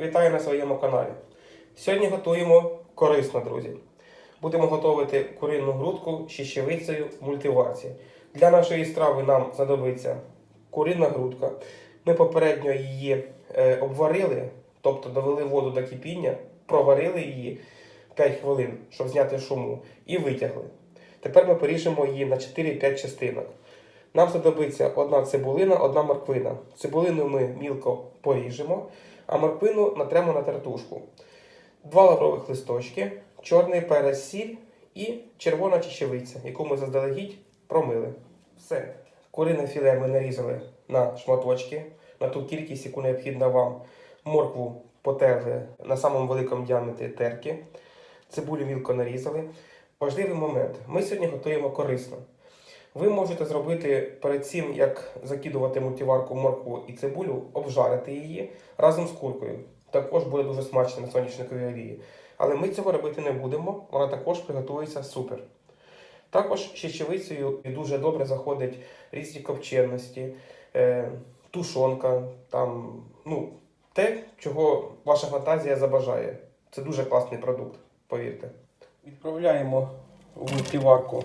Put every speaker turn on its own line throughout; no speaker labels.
Вітаю на своєму каналі. Сьогодні готуємо корисно, друзі. Будемо готувати куринну грудку з щищевицею мультиварці. Для нашої страви нам знадобиться куринна грудка. Ми попередньо її е, обварили, тобто довели воду до кипіння, проварили її 5 хвилин, щоб зняти шуму, і витягли. Тепер ми поріжемо її на 4-5 частинок. Нам знадобиться одна цибулина, одна морквина. Цибулину ми мілко поріжемо, а морквину натремо на тертушку. Два лаврових листочки, чорний перець сіль і червона чечевиця, яку ми заздалегідь промили. Все. Курине філе ми нарізали на шматочки, на ту кількість, яку необхідна вам. Моркву потерли на самому великому діаметрі терки. Цибулю мілко нарізали. Важливий момент. Ми сьогодні готуємо корисно. Ви можете зробити перед цим, як закидувати мультиварку моркву і цибулю, обжарити її разом з куркою. Також буде дуже смачно на соняшниковій олії. Але ми цього робити не будемо, вона також приготується супер. Також щечевицею дуже добре заходять різні копченості, е, тушонка, там, ну, те, чого ваша фантазія забажає. Це дуже класний продукт, повірте. Відправляємо в мультиварку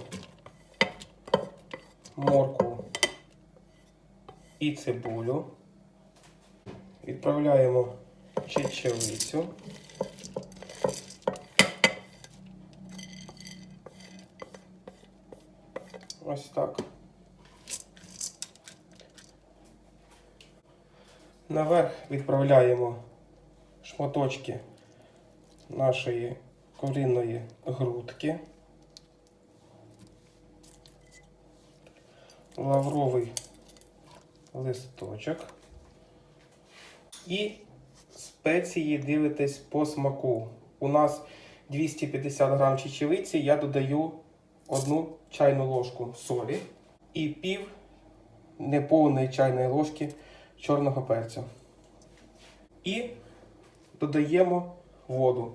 моркву і цибулю. Відправляємо чечевицю. Ось так. Наверх відправляємо шматочки нашої куринної грудки. Лавровий листочок. І спеції дивитесь по смаку. У нас 250 грам чечевиці, я додаю одну чайну ложку солі і пів неповної чайної ложки чорного перцю. І додаємо воду.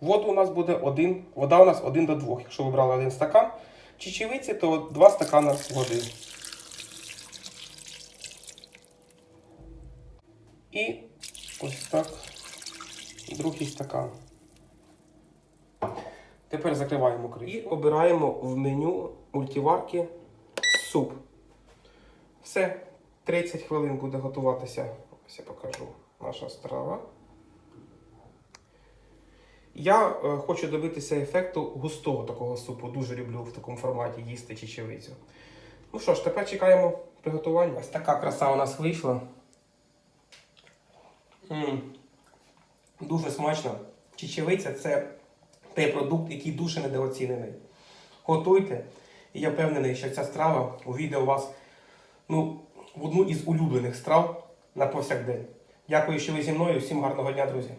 Воду у нас буде один, вода у нас 1 до 2. Якщо ви брали один стакан чечевиці, то 2 стакана води. І ось так другий стакан. Тепер закриваємо кришку. І обираємо в меню мультиварки суп. Все, 30 хвилин буде готуватися. Ось я покажу наша страва. Я е, хочу добитися ефекту густого такого супу. Дуже люблю в такому форматі їсти чечевицю. Ну що ж, тепер чекаємо приготування. Ось така краса у нас вийшла. М, Дуже смачно. Чечевиця це той продукт, який дуже недооцінений. Готуйте, і я впевнений, що ця страва увійде у вас ну, в одну із улюблених страв на повсякдень. Дякую, що ви зі мною. Всім гарного дня, друзі!